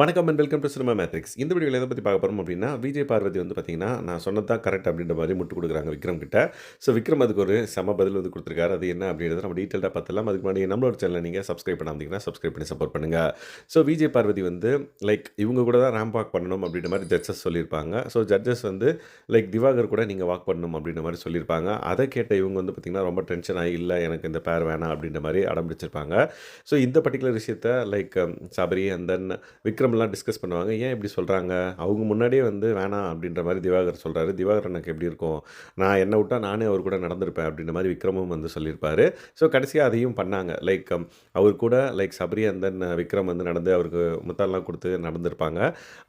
வணக்கம் and welcome to Cinema Matrix இந்த வீடியோவில் எதை பற்றி பார்க்க போகிறோம் அப்படின்னா விஜய் பார்வதி வந்து பார்த்திங்கன்னா நான் சொன்னது தான் கரெக்ட் அப்படின்ற மாதிரி முட்டு கொடுக்குறாங்க விக்ரம் கிட்ட. ஸோ விக்ரம் அதுக்கு ஒரு சம பதில் வந்து கொடுத்துருக்காரு. அது என்ன அப்படின்றத நம்ம டீட்டெயிலாக பார்த்தலாம் அதுக்கு முன்னாடி நம்மளோட சேனலை நீங்கள் சப்ஸ்கிரைப் பண்ணாமதிங்கன்னா சப்ஸ்கிரைப் பண்ணி சப்போர்ட் பண்ணுங்கள் ஸோ விஜய் பார்வதி வந்து லைக் இவங்க கூட தான் ரேம்ப் வாக் பண்ணணும் அப்படின்ற மாதிரி ஜட்ஜஸ் சொல்லியிருப்பாங்க. ஸோ ஜட்ஜஸ் வந்து லைக் திவாகர் கூட நீங்கள் வாக் பண்ணணும் அப்படின்ற மாதிரி சொல்லியிருப்பாங்க. அதை கேட்ட இவங்க வந்து பார்த்திங்கன்னா ரொம்ப டென்ஷன் ஆகி இல்லை எனக்கு இந்த பேர் வேணாம் அப்படின்ற மாதிரி அடம் பிடிச்சிருப்பாங்க. ஸோ இந்த பர்டிகுலர் விஷயத்த லைக் சபரி அண்ட் தென் விக்ரம்லாம் டிஸ்கஸ் பண்ணுவாங்க. ஏன் இப்படி சொல்கிறாங்க அவங்க முன்னாடியே வந்து வேணாம் அப்படின்ற மாதிரி திவாகர் சொல்கிறாரு திவாகர் எனக்கு எப்படி இருக்கும்? நான் என்னை விட்டால் நானே அவர் கூட நடந்திருப்பேன் அப்படின்ற மாதிரி விக்ரமும் வந்து சொல்லியிருப்பார். ஸோ கடைசியாக அதையும் பண்ணாங்க. லைக் um, அவர் கூட லைக் சபரி அந்த uh, விக்ரம் வந்து நடந்து அவருக்கு முத்தாலாம் கொடுத்து நடந்திருப்பாங்க.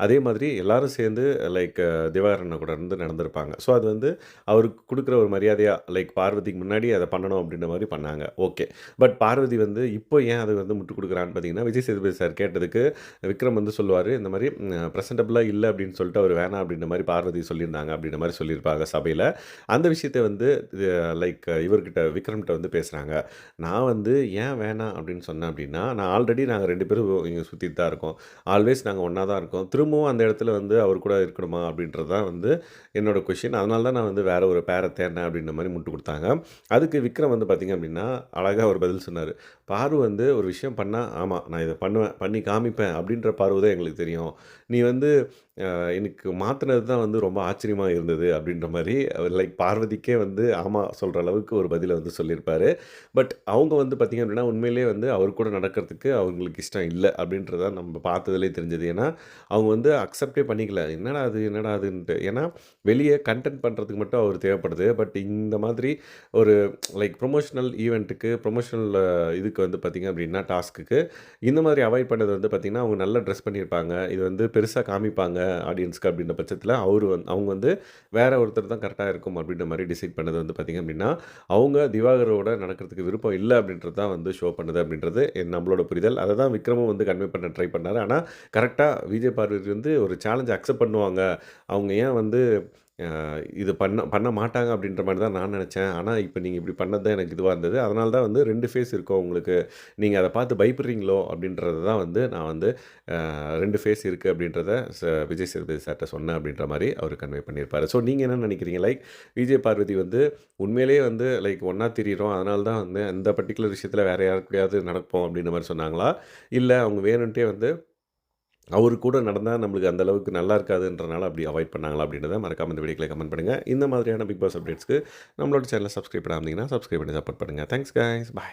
அதே மாதிரி எல்லாரும் சேர்ந்து லைக் uh, திவாகரனை கூட இருந்து நடந்திருப்பாங்க. ஸோ அது வந்து அவருக்கு கொடுக்குற ஒரு மரியாதையாக லைக் பார்வதிக்கு முன்னாடி அதை பண்ணணும் அப்படின்ற மாதிரி பண்ணாங்க. ஓகே பட் பார்வதி வந்து இப்போ ஏன் அது வந்து முட்டு கொடுக்குறான்னு பார்த்தீங்கன்னா விஜய் சேதுபதி சார் கேட்டதுக்கு விக்ரம் வந்து வந்து சொல்லுவார் இந்த மாதிரி ப்ரெசன்டபுளாக இல்லை அப்படின்னு சொல்லிட்டு அவர் வேணாம் அப்படின்ற மாதிரி பார்வதி சொல்லியிருந்தாங்க அப்படின்ற மாதிரி சொல்லியிருப்பாங்க சபையில். அந்த விஷயத்தை வந்து லைக் இவர்கிட்ட விக்ரம்கிட்ட வந்து பேசுகிறாங்க நான் வந்து ஏன் வேணாம் அப்படின்னு சொன்னேன் அப்படின்னா நான் ஆல்ரெடி நாங்கள் ரெண்டு பேரும் இங்கே சுற்றிட்டு தான் இருக்கோம். ஆல்வேஸ் நாங்கள் ஒன்றா தான் இருக்கோம். திரும்பவும் அந்த இடத்துல வந்து அவர் கூட இருக்கணுமா அப்படின்றது தான் வந்து என்னோடய கொஷின் அதனால தான் நான் வந்து வேறு ஒரு பேரை தேடினேன் அப்படின்ற மாதிரி முட்டு கொடுத்தாங்க. அதுக்கு விக்ரம் வந்து பார்த்திங்க அப்படின்னா அழகாக ஒரு பதில் சொன்னார். பாரு வந்து ஒரு விஷயம் பண்ணால் ஆமாம் நான் இதை பண்ணுவேன் பண்ணி காமிப்பேன் அப்படின்ற பார்வை தான் எங்களுக்கு தெரியும். நீ வந்து எனக்கு மாற்றினது தான் வந்து ரொம்ப ஆச்சரியமாக இருந்தது அப்படின்ற மாதிரி லைக் பார்வதிக்கே வந்து ஆமாம் சொல்கிற அளவுக்கு ஒரு பதிலை வந்து சொல்லியிருப்பார். பட் அவங்க வந்து பார்த்திங்க அப்படின்னா உண்மையிலேயே வந்து அவர் கூட நடக்கிறதுக்கு அவங்களுக்கு இஷ்டம் இல்லை அப்படின்றத நம்ம பார்த்ததுலேயே தெரிஞ்சது. ஏன்னா அவங்க வந்து அக்செப்டே பண்ணிக்கல. என்னடா அது என்னடா அதுன்ட்டு. ஏன்னா வெளியே கண்டென்ட் பண்ணுறதுக்கு மட்டும் அவர் தேவைப்படுது. பட் இந்த மாதிரி ஒரு லைக் ப்ரொமோஷனல் ஈவெண்ட்டுக்கு ப்ரொமோஷனல் இதுக்கு வந்து பார்த்திங்க அப்படின்னா டாஸ்க்குக்கு இந்த மாதிரி அவாய்ட் பண்ணது வந்து பார்த்திங்கன்னா அவங்க நல்ல ட்ரெஸ் பண்ணியிருப்பாங்க இது வந்து பெருசாக காமிப்பாங்க ஆடியன்ஸ்க்கு அப்படின்ற பட்சத்தில் அவர் வந்து அவங்க வந்து வேறு ஒருத்தர் தான் கரெக்டாக இருக்கும் அப்படின்ற மாதிரி டிசைட் பண்ணது வந்து பார்த்திங்க அப்படின்னா அவங்க திவாகரோட நடக்கிறதுக்கு விருப்பம் இல்லை அப்படின்றது தான் வந்து ஷோ பண்ணுது அப்படின்றது என் நம்மளோட புரிதல். அதை தான் விக்ரமும் வந்து கன்வே பண்ண ட்ரை பண்ணார். ஆனால் கரெக்டாக விஜய் பார்வதி வந்து ஒரு சேலஞ்ச் அக்செப்ட் பண்ணுவாங்க. அவங்க ஏன் வந்து இது பண்ண பண்ண மாட்டாங்க அப்படின்ற மாதிரி தான் நான் நினச்சேன். ஆனால் இப்போ நீங்கள் இப்படி பண்ணது தான் எனக்கு இதுவாக இருந்தது. அதனால தான் வந்து ரெண்டு ஃபேஸ் இருக்கும் உங்களுக்கு. நீங்கள் அதை பார்த்து பயப்படுறீங்களோ அப்படின்றது தான் வந்து நான் வந்து ரெண்டு ஃபேஸ் இருக்குது அப்படின்றத ச- விஜய் சேதுபதி சார்கிட்ட சொன்னேன் அப்படின்ற மாதிரி அவர் கன்வே பண்ணியிருப்பார். ஸோ நீங்கள் என்ன நினைக்கிறீங்க? லைக் விஜய் பார்வதி வந்து உண்மையிலேயே வந்து லைக் ஒன்றா திரியிறோம். அதனால தான் வந்து அந்த பர்டிகுலர் விஷயத்தில் வேறு யாருக்கையாவது நடப்போம் அப்படின்ற மாதிரி சொன்னாங்களா? இல்லை அவங்க வேணுன்ட்டே வந்து அவர் கூட நடந்தால் நம்மளுக்கு அந்த அளவுக்கு நல்லா இருக்காதுன்றனால அப்படி அவாய்ட் பண்ணாங்களா அப்படின்றத மறக்காம இந்த வீடியோக்களை கமெண்ட் பண்ணுங்கள் இந்த மாதிரியான பிக் பாஸ் அப்டேட்ஸ்க்கு நம்மளோட சேனலை சப்ஸ்கிரைப் பண்ணாமல் சப்ஸ்கிரைப் பண்ணி சப்போர்ட் பண்ணுங்கள் தேங்க்ஸ் கைஸ் பாய்